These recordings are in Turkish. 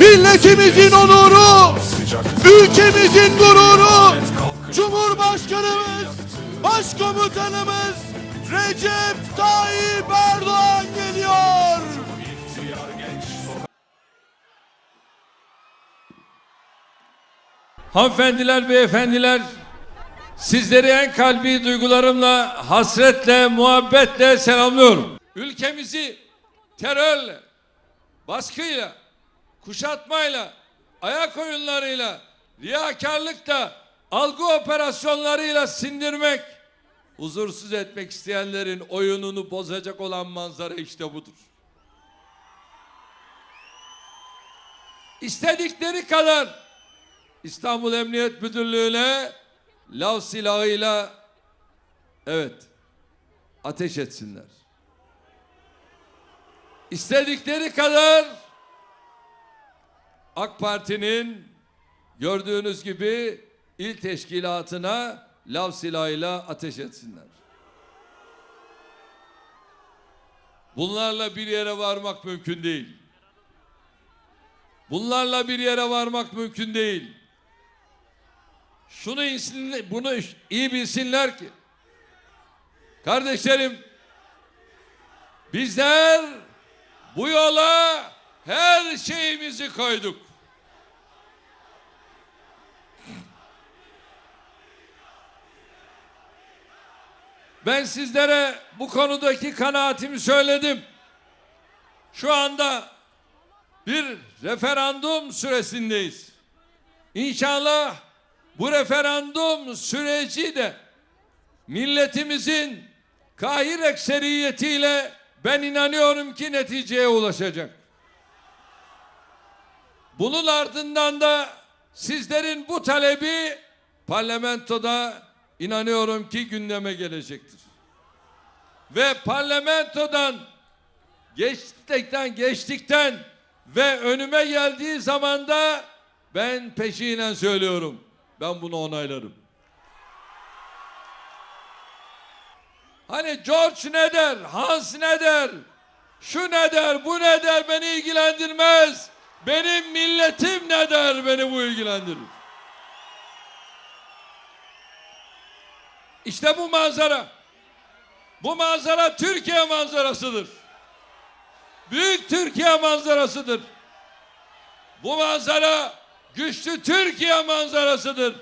milletimizin onuru, ülkemizin gururu, Cumhurbaşkanımız, Başkomutanımız Recep Tayyip Erdoğan geliyor. Hanımefendiler, beyefendiler, sizleri en kalbi duygularımla, hasretle, muhabbetle selamlıyorum. Ülkemizi terörle, baskıyla, kuşatmayla, ayak oyunlarıyla, riyakarlıkla, algı operasyonlarıyla sindirmek, huzursuz etmek isteyenlerin oyununu bozacak olan manzara işte budur. İstedikleri kadar İstanbul Emniyet Müdürlüğü'ne lav silahıyla evet ateş etsinler. İstedikleri kadar AK Parti'nin gördüğünüz gibi il teşkilatına lav silahıyla ateş etsinler. Bunlarla bir yere varmak mümkün değil. Bunlarla bir yere varmak mümkün değil. Şunu bunu iyi bilsinler ki kardeşlerim bizler bu yola her şeyimizi koyduk. Ben sizlere bu konudaki kanaatimi söyledim. Şu anda bir referandum süresindeyiz. İnşallah bu referandum süreci de milletimizin kahir ekseriyetiyle ben inanıyorum ki neticeye ulaşacak. Bunun ardından da sizlerin bu talebi parlamentoda inanıyorum ki gündeme gelecektir. Ve parlamentodan geçtikten geçtikten ve önüme geldiği zaman da ben peşinen söylüyorum. Ben bunu onaylarım. Hani George ne der, Hans ne der, şu ne der, bu ne der beni ilgilendirmez. Benim milletim ne der beni bu ilgilendirir. İşte bu manzara. Bu manzara Türkiye manzarasıdır. Büyük Türkiye manzarasıdır. Bu manzara güçlü Türkiye manzarasıdır.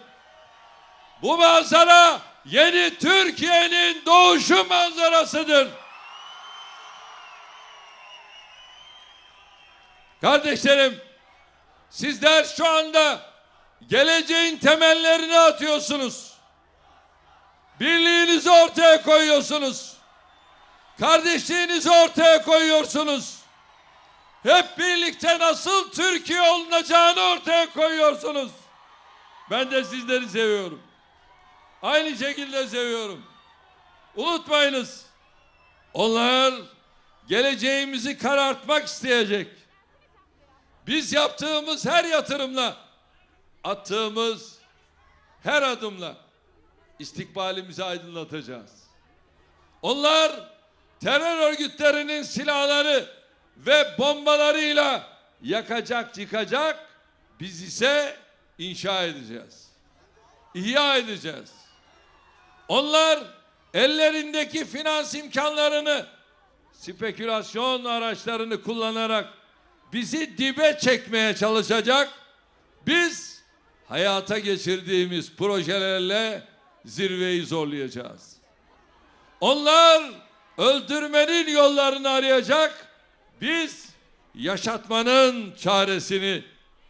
Bu manzara yeni Türkiye'nin doğuşu manzarasıdır. Kardeşlerim, sizler şu anda geleceğin temellerini atıyorsunuz. Birliğinizi ortaya koyuyorsunuz. Kardeşliğinizi ortaya koyuyorsunuz. Hep birlikte nasıl Türkiye olunacağını ortaya koyuyorsunuz. Ben de sizleri seviyorum. Aynı şekilde seviyorum. Unutmayınız. Onlar geleceğimizi karartmak isteyecek. Biz yaptığımız her yatırımla, attığımız her adımla istikbalimizi aydınlatacağız. Onlar terör örgütlerinin silahları ve bombalarıyla yakacak yıkacak biz ise inşa edeceğiz. İhya edeceğiz. Onlar ellerindeki finans imkanlarını spekülasyon araçlarını kullanarak bizi dibe çekmeye çalışacak. Biz hayata geçirdiğimiz projelerle zirveyi zorlayacağız. Onlar öldürmenin yollarını arayacak. Biz yaşatmanın çaresini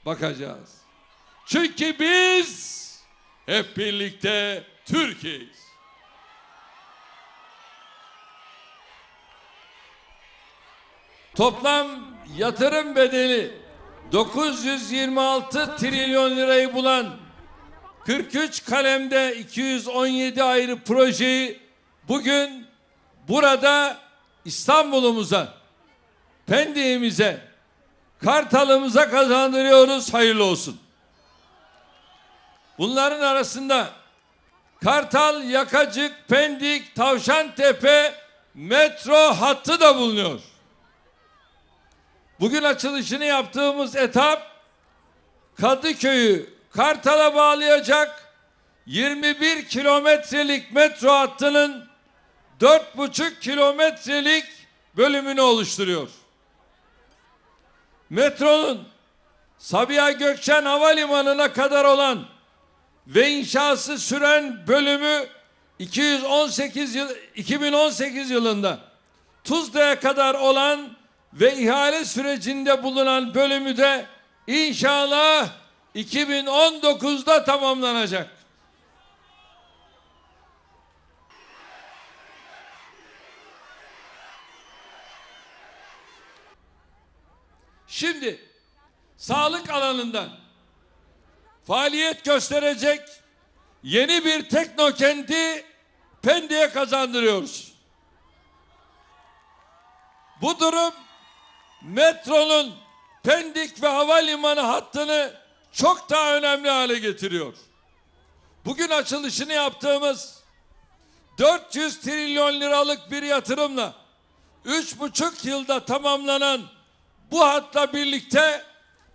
bakacağız. Çünkü biz hep birlikte Türkiye'yiz. Toplam yatırım bedeli 926 trilyon lirayı bulan 43 kalemde 217 ayrı projeyi bugün burada İstanbul'umuza, Pendik'imize, Kartal'ımıza kazandırıyoruz. Hayırlı olsun. Bunların arasında Kartal, Yakacık, Pendik, Tavşantepe metro hattı da bulunuyor. Bugün açılışını yaptığımız etap Kadıköy'ü Kartal'a bağlayacak 21 kilometrelik metro hattının 4,5 kilometrelik bölümünü oluşturuyor. Metronun Sabiha Gökçen Havalimanı'na kadar olan ve inşası süren bölümü 218 yıl 2018 yılında Tuzla'ya kadar olan ve ihale sürecinde bulunan bölümü de inşallah 2019'da tamamlanacak. Şimdi sağlık alanından faaliyet gösterecek yeni bir teknokenti Pendik'e kazandırıyoruz. Bu durum metronun Pendik ve havalimanı hattını çok daha önemli hale getiriyor. Bugün açılışını yaptığımız 400 trilyon liralık bir yatırımla üç buçuk yılda tamamlanan bu hatla birlikte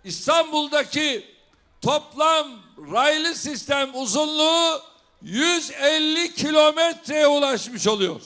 İstanbul'daki toplam raylı sistem uzunluğu 150 kilometreye ulaşmış oluyor.